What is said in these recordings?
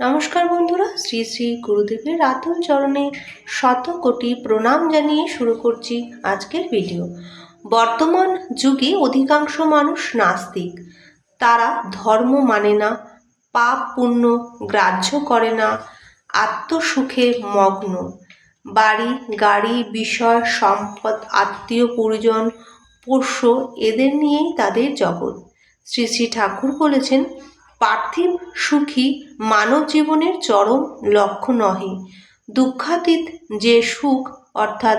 নমস্কার বন্ধুরা, শ্রী শ্রী গুরুদেবের রাতুল চরণে শত কোটি প্রণাম জানিয়ে শুরু করছি আজকের ভিডিও। বর্তমান যুগে অধিকাংশ মানুষ নাস্তিক। তারা ধর্ম মানে না, পাপ পুণ্য গ্রাহ্য করে না, আত্মসুখে মগ্ন। বাড়ি, গাড়ি, বিষয়, সম্পদ, আত্মীয় পরিজন পোষ্য এদের নিয়েই তাদের জগৎ। শ্রী শ্রী ঠাকুর বলেছেন পার্থিব সুখী মানব জীবনের চরম লক্ষ্য নহে। দুঃখাতীত যে সুখ, অর্থাৎ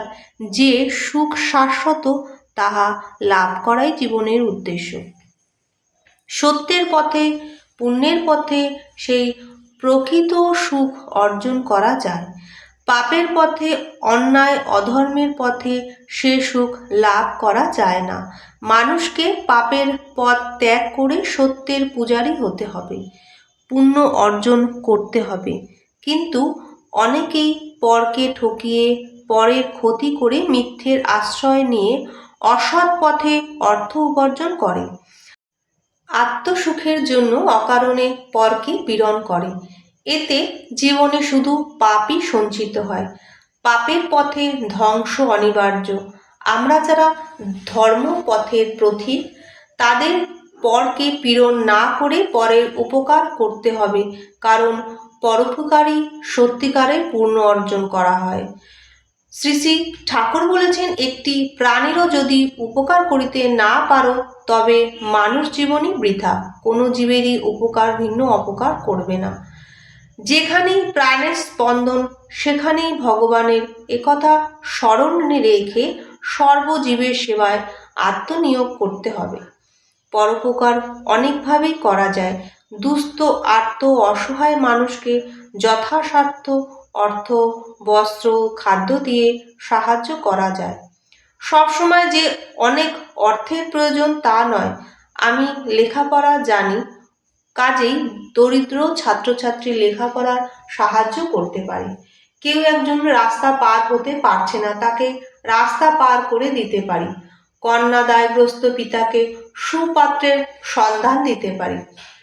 যে সুখ শাশ্বত, তাহা লাভ করাই জীবনের উদ্দেশ্য। সত্যের পথে, পুণ্যের পথে সেই প্রকৃত সুখ অর্জন করা যায়। পাপের পথে, অন্যায়, অধর্মের পথে সে সুখ লাভ করা যায় না। মানুষকে পাপের পথ ত্যাগ করে সত্যের পূজারী হতে হবে, পুণ্য অর্জন করতে হবে। কিন্তু অনেকেই পরকে ঠকিয়ে পরের ক্ষতি করে মিথ্যের আশ্রয় নিয়ে অসৎ পথে অর্থ উপার্জন করে। আত্মসুখের জন্য অকারণে পরকে পীড়ন করে। এতে জীবনে শুধু পাপই সঞ্চিত হয়। পাপের পথে ধ্বংস অনিবার্য। আমরা যারা ধর্ম পথের প্রথিক তাদের পরকে পীড়ন না করে পরের উপকার করতে হবে, কারণ পরোপকারী সত্যিকারের পূর্ণ অর্জন করা হয়। শ্রী শ্রী ঠাকুর বলেছেন, একটি প্রাণীরও যদি উপকার করিতে না পারো, তবে মানুষ জীবনই বৃথা, কোনো জীবেরই উপকার ভিন্ন অপকার করবে না। যেখানেই প্রাণের স্পন্দন, সেখানেই ভগবানের একথা স্মরণ রেখে সর্বজীবের সেবায় আত্মনিয়োগ করতে হবে। পরোপকার অনেকভাবেই করা যায়। দুস্থ, আর্ত, অসহায় মানুষকে যথাসাধ্য অর্থ, বস্ত্র, খাদ্য দিয়ে সাহায্য করা যায়। সবসময় যে অনেক অর্থের প্রয়োজন তা নয়। আমি লেখাপড়া জানি, কাজেই দরিদ্র ছাত্রছাত্রী লেখাপড়ার সাহায্য করতে পারে। কেউ একজন রাস্তা পার হতে পারছে না, তাকে রাস্তা পার করে দিতে পারি। কন্যা দায়গ্রস্ত পিতাকে সুপাত্রের সন্ধান দিতে পারি।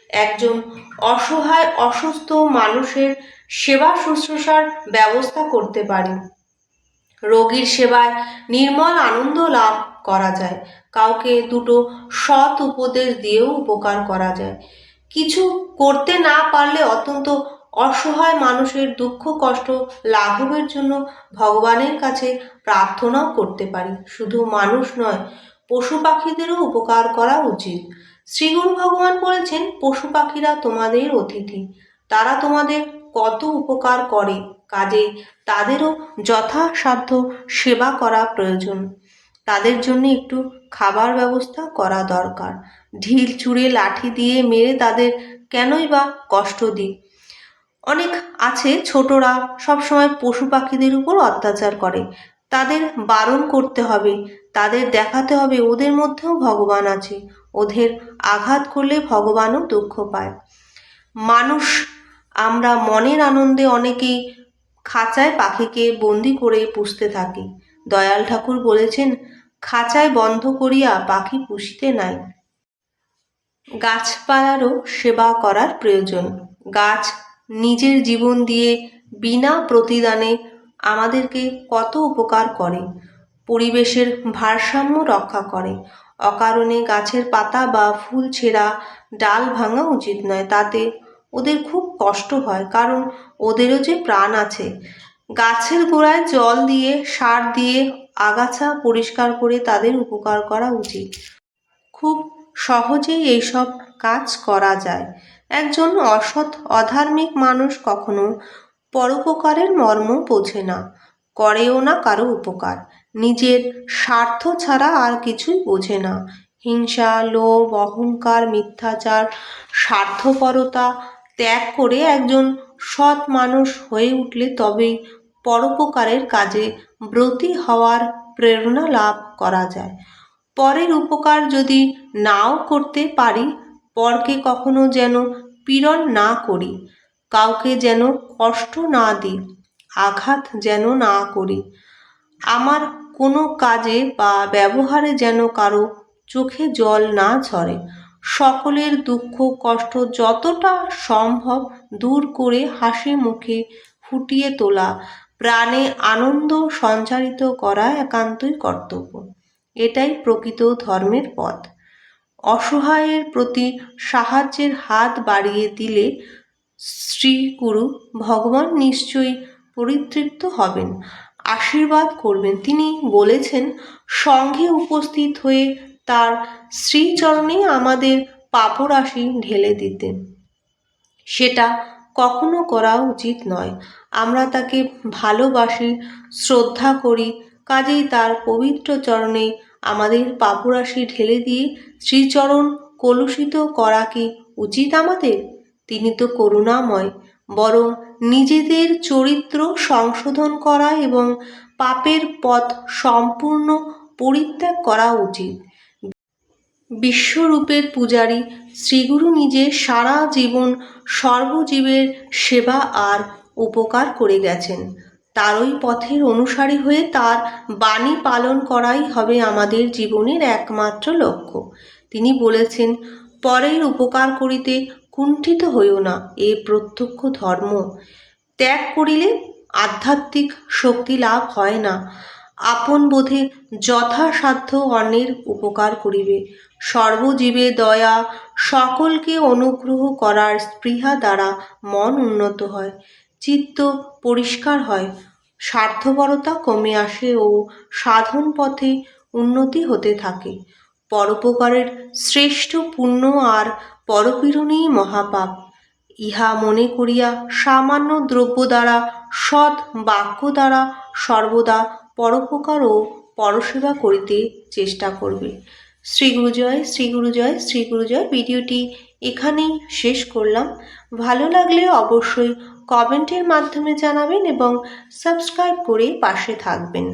একজন অসহায়, অসুস্থ মানুষের সেবা শুশ্রূষার ব্যবস্থা করতে পারি। রোগীর সেবায় নির্মল আনন্দ লাভ করা যায়। কাউকে দুটো সৎ উপদেশ দিয়েও উপকার করা যায়। কিছু করতে না পারলে অত্যন্ত অসহায় মানুষের দুঃখ, কষ্ট লাঘবের জন্য ভগবানের কাছে প্রার্থনাও করতে পারি। শুধু মানুষ নয়, পশু পাখিদেরও উপকার করা উচিত। শ্রীগুরু ভগবান বলেছেন, পশু পাখিরা তোমাদের অতিথি। তারা তোমাদের কত উপকার করে। কাজে তাদেরও যথাসাধ্য সেবা করা প্রয়োজন। তাদের জন্য একটু খাবার ব্যবস্থা করা দরকার। ঢিল চুড়ে লাঠি দিয়ে মেরে তাদের কেনই বা কষ্ট দিই? অনেক আছে ছোটরা সবসময় পশু পাখিদের উপর অত্যাচার করে। তাদের বারণ করতে হবে, তাদের দেখাতে হবে ওদের মধ্যেও ভগবান আছে। ওদের আঘাত করলে ভগবানও দুঃখ পায়। মানুষ, আমরা মনের আনন্দে অনেকেই খাঁচায় পাখিকে বন্দি করে পুষতে থাকি। দয়াল ঠাকুর বলেছেন, খাঁচায় বন্ধ করিয়া পাখি পুষিতে নাই। গাছপালারও সেবা করার প্রয়োজন। গাছ নিজের জীবন দিয়ে বিনা প্রতিদানে আমাদেরকে কত উপকার করে। পরিবেশের ভারসাম্য রক্ষা করে। অকারণে গাছের পাতা বা ফুল ছেঁড়া ডাল ভাঙা উচিত নয়, তাতে ওদের খুব কষ্ট হয়, কারণ ওদেরও যে প্রাণ আছে। গাছের গোড়ায় জল দিয়ে, সার দিয়ে আগাছা পরিষ্কার করে তাদের উপকার করা উচিত। খুব সহজেই এইসব কাজ করা যায়। একজন অসৎ, অধার্মিক মানুষ কখনো পরোপকারের মর্ম বোঝে না। করেও না কারও উপকার। নিজের স্বার্থ ছাড়া আর কিছুই বোঝে না। হিংসা, লোভ, অহংকার, মিথ্যাচার, স্বার্থপরতা ত্যাগ করে একজন সৎ মানুষ হয়ে উঠলে তবেই পরোপকারের কাজে ব্রতী হওয়ার প্রেরণা লাভ করা যায়। পরের উপকার যদি নাও করতে পারি পরকে কখনো যেন পীড়ন না করি, কাউকে যেন কষ্ট না দিই, আঘাত যেন না করি। আমার কোনো কাজে বা ব্যবহারে যেন কারও চোখে জল না ঝরে, সকলের দুঃখ কষ্ট যতটা সম্ভব দূর করে হাসি মুখে ফুটিয়ে তোলা, প্রাণে আনন্দ সঞ্চারিত করা একান্তই কর্তব্য। এটাই প্রকৃত ধর্মের পথ। অসহায়ের প্রতি সাহায্যের হাত বাড়িয়ে দিলে শ্রীগুরু ভগবান নিশ্চয়ই পরিতৃপ্ত হবেন, আশীর্বাদ করবেন। তিনি বলেছেন, সঙ্গে উপস্থিত হয়ে তার শ্রীচরণে আমাদের পাপরাশি ঢেলে দিতেন সেটা কখনো করা উচিত নয়। আমরা তাকে ভালোবাসি, শ্রদ্ধা করি, কাজেই তার পবিত্র চরণে আমাদের পাপরাশি ঢেলে দিয়ে শ্রীচরণ কলুষিত করা কি উচিত আমাদের? তিনি তো করুণাময়, বরং নিজেদের চরিত্র সংশোধন করা এবং পাপের পথ সম্পূর্ণ পরিত্যাগ করা উচিত। বিশ্বরূপের পূজারী শ্রীগুরু নিজে সারা জীবন সর্বজীবের সেবা আর উপকার করে গেছেন। তারই পথের অনুসারী হয়ে তার বাণী পালন করাই হবে আমাদের জীবনের একমাত্র লক্ষ্য। তিনি বলেছেন, পরের উপকার করিতে কুণ্ঠিত হইও না, এ প্রত্যক্ষ ধর্ম। ত্যাগ করিলে আধ্যাত্মিক শক্তি লাভ হয় না। আপন বোধে যথাসাধ্য অন্যের উপকার করিবে। সর্বজীবে দয়া, সকলকে অনুগ্রহ করার স্পৃহা দ্বারা মন উন্নত হয়। চিত্ত পরিষ্কার হয়। স্বার্থপরতা কমে আসে ও সাধন পথে উন্নতি হতে থাকে। পরোপকারের শ্রেষ্ঠ পুণ্য আর পরপীড়নেই মহাপাপ। ইহা মনে করিয়া সামান্য দ্রব্য দ্বারা, সৎ বাক্য দ্বারা সর্বদা পরোপকার ও পরসেবা করিতে চেষ্টা করবে। শ্রী গুরুজয় শ্রী গুরুজয় শ্রী গুরুজয় ভিডিওটি এখানেই শেষ করলাম। ভালো লাগলে অবশ্যই কমেন্টের মাধ্যমে জানাবেন এবং সাবস্ক্রাইব করে পাশে থাকবেন।